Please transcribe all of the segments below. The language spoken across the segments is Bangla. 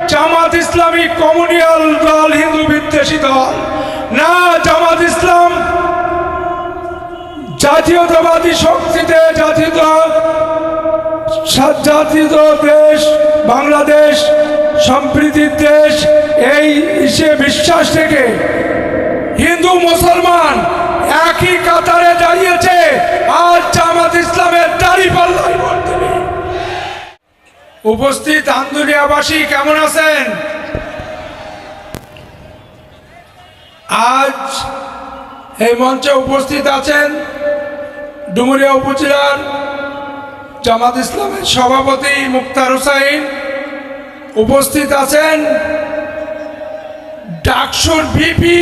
জামাত ইসলামী কমিউনিয়াল দল, হিন্দু বিদ্বেষী দল। না, জামাত ইসলাম জাতীয়তাবাদী শক্তিতে জাতীয় জাতীয় দেশ, বাংলাদেশ, সম্প্রীতির দেশ, এই ইসে বিশ্বাস থেকে হিন্দু মুসলমান একই কাতারে দাঁড়িয়েছে। উপস্থিত আন্দুলিয়াবাসী, কেমন আছেন? আজ এই মঞ্চে উপস্থিত আছেন ডুমুরিয়া উপজেলার জামাত ইসলামের সভাপতি মুক্তার হুসাইন। উপস্থিত আছেন ডাকসুর ভিপি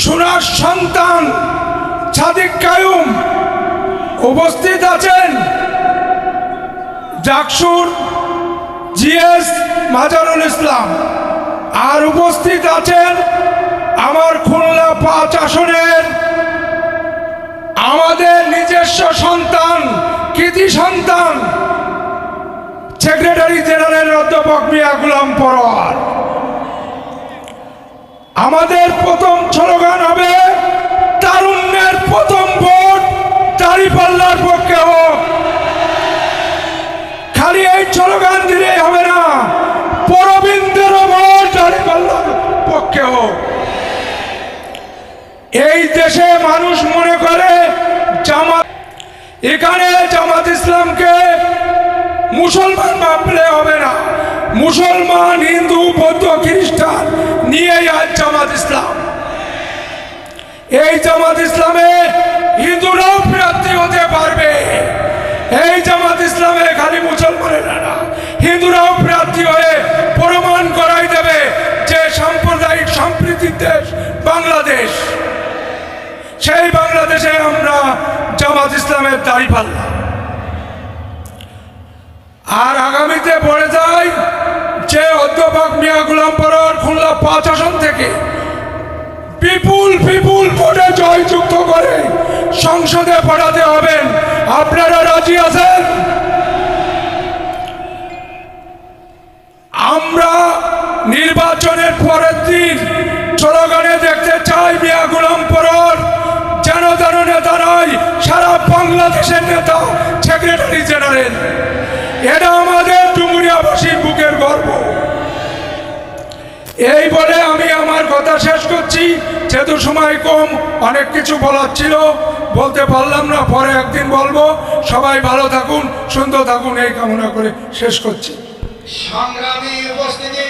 সোনার সন্তান সাদিক কায়ুম। উপস্থিত ডাকসুর, জিএস মাজারুল ইসলাম। আর উপস্থিত আছেন আমার খুলনা পাঁচ আসনের আমাদের নিজস্ব সন্তান, কৃতি সন্তান, সেক্রেটারি জেনারেল অধ্যাপক মিয়া গুলাম পরোয়ার। আমাদের প্রথম স্লোগান দেশে মানুষ মনে করে জামাত এখানে জামাত ইসলামকে মুসলমান ভাবলে হবে না। মুসলমান, হিন্দু, বৌদ্ধ, খ্রিস্টান নিয়ে আজ জামাত ইসলাম। এই জামাত ইসলামে হিন্দুরাও প্রার্থী হতে পারবে। সেই বাংলাদেশে আমরা জামাত ইসলামের দাড়ি পাল্লা আর আগামীতে পড়ে যায় যে অধ্যাপক মিয়া গুলাম পরোয়ার খুলনা পাঁচ আসন থেকে বিপুল বিপুল ভোটে জয়যুক্ত করে সংসদে পাঠাতে হবেন। আপনারা রাজি আছেন? আমরা নির্বাচনের পরের দিন স্লোগানে বাংলাদেশের নেতা সেক্রেটারি জেনারেল। এটা আমাদের ডুমুরিয়াবাসীর বুকের গর্ব। এই বলে আমি আমার কথা শেষ করছি। যেহেতু সময় কম, অনেক কিছু বলার ছিল, বলতে পারলাম না, পরে একদিন বলব। সবাই ভালো থাকুন, সুন্দর থাকুন, এই কামনা করে শেষ করছি। সংগ্রামী উপস্থিতি